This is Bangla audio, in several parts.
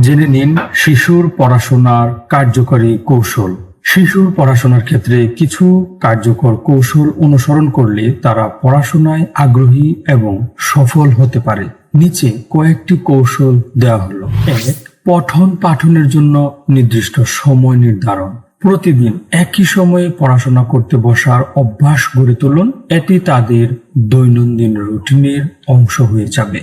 জেনে নিন শিশুর পড়াশোনার কার্যকরী কৌশল। শিশুর পড়াশোনার ক্ষেত্রে কিছু কার্যকর কৌশল অনুসরণ করলে তারা পড়াশোনায় আগ্রহী এবং সফল হতে পারে। নিচে কয়েকটি কৌশল দেওয়া হলো। এক, পঠন পাঠনের জন্য নির্দিষ্ট সময় নির্ধারণ। প্রতিদিন একই সময়ে পড়াশোনা করতে বসার অভ্যাস গড়ে তুলুন। এটি তাদের দৈনন্দিন রুটিনের অংশ হয়ে যাবে।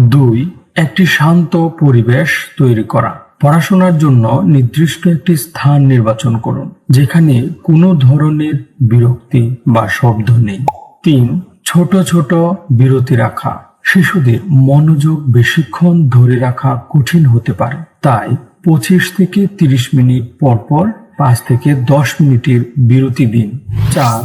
দুই একটি শান্ত পরিবেশ তৈরি করা। পড়াশোনার জন্য নির্দিষ্ট একটি স্থান নির্বাচন করুন, যেখানে কোনো ধরনের বিরক্তি বা শব্দ নেই। তিন, ছোট ছোট বিরতি রাখা। শিশুদের মনোযোগ বেশিক্ষণ ধরে রাখা কঠিন হতে পারে। তাই পঁচিশ থেকে তিরিশ মিনিট পর পর পাঁচ থেকে দশ মিনিটের বিরতি দিন। চার,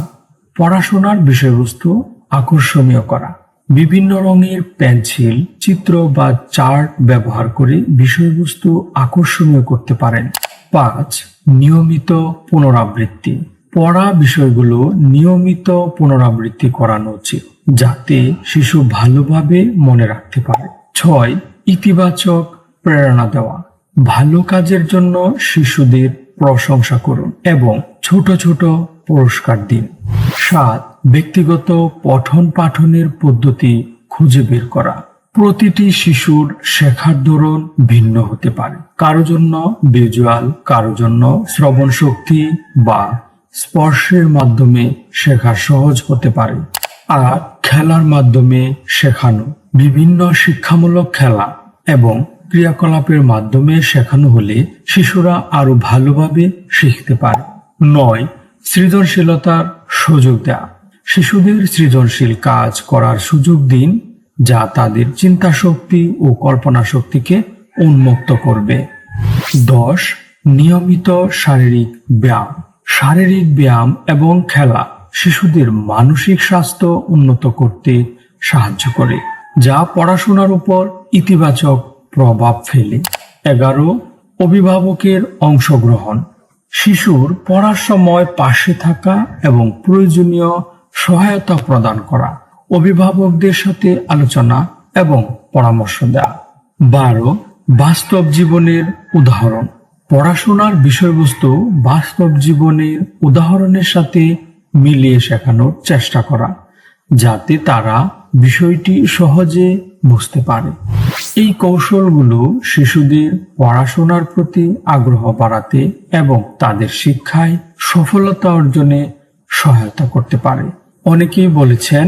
পড়াশোনার বিষয়বস্তু আকর্ষণীয় করা। বিভিন্ন রঙের পেন্সিল, চিত্র বা চার্ট ব্যবহার করে বিষয়বস্তু আকর্ষণীয় করতে পারেন। পাঁচ, নিয়মিত পুনরাবৃত্তি। পড়া বিষয়গুলো নিয়মিত পুনরাবৃত্তি করানো উচিত, যাতে শিশু ভালোভাবে মনে রাখতে পারে। ছয়, ইতিবাচক প্রেরণা দেওয়া। ভালো কাজের জন্য শিশুদের প্রশংসা করুন এবং ছোট ছোট পুরস্কার দিন। সাত ব্যক্তিগত পঠন পাঠনের পদ্ধতি খুঁজে বের করা। প্রতিটি শিশুর শেখার ধরন ভিন্ন হতে পারে। কারও জন্য ভিজুয়াল, কারও জন্য শ্রবণ শক্তি বা স্পর্শের মাধ্যমে শেখা সহজ হতে পারে আর খেলার মাধ্যমে শেখানো। বিভিন্ন শিক্ষামূলক খেলা এবং ক্রিয়াকলাপের মাধ্যমে শেখানো হলে শিশুরা আরও ভালোভাবে শিখতে পারে। নয়, সৃজনশীলতার সুযোগ দেয়া। শিশুদের সৃজনশীল কাজ করার সুযোগ দিন, যা তাদের চিন্তা শক্তি ও কল্পনা শক্তিকে উন্মুক্ত করবে। দশ, নিয়মিত শারীরিক ব্যায়াম। শারীরিক ব্যায়াম এবং খেলা শিশুদের মানসিক স্বাস্থ্য উন্নত করতে সাহায্য করে, যা পড়াশোনার উপর ইতিবাচক প্রভাব ফেলে। এগারো, অভিভাবকের অংশগ্রহণ। শিশুর পড়ার সময় পাশে থাকা এবং প্রয়োজনীয় সহায়তা প্রদান করা, অভিভাবকদের সাথে আলোচনা এবং পরামর্শ দেওয়া। বারো, বাস্তব জীবনের উদাহরণ। পড়াশোনার বিষয়বস্তু বাস্তব জীবনের উদাহরণের সাথে মিলিয়ে শেখানোর চেষ্টা করা, যাতে তারা বিষয়টি সহজে বুঝতে পারে। এই কৌশলগুলো শিশুদের পড়াশোনার প্রতি আগ্রহ বাড়াতে এবং তাদের শিক্ষায় সফলতা অর্জনে সহায়তা করতে পারে। অনেকেই বলেছেন,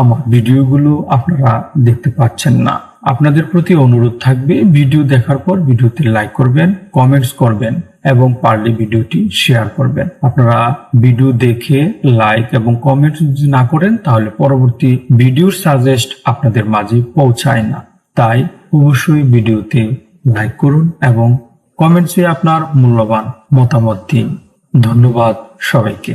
আমার ভিডিওগুলো আপনারা দেখতে পাচ্ছেন না। আপনাদের প্রতি অনুরোধ থাকবে, ভিডিও দেখার পর ভিডিওতে লাইক করবেন কমেন্টস করবেন এবং পারলে ভিডিওটি শেয়ার করবেন। আপনারা ভিডিও দেখে লাইক এবং কমেন্টস যদি না করেন, তাহলে পরবর্তী ভিডিওর সাজেস্ট আপনাদের মাঝে পৌঁছায় না। তাই অবশ্যই ভিডিওতে লাইক করুন এবং কমেন্টসে আপনার মূল্যবান মতামত দিন। ধন্যবাদ সবাইকে।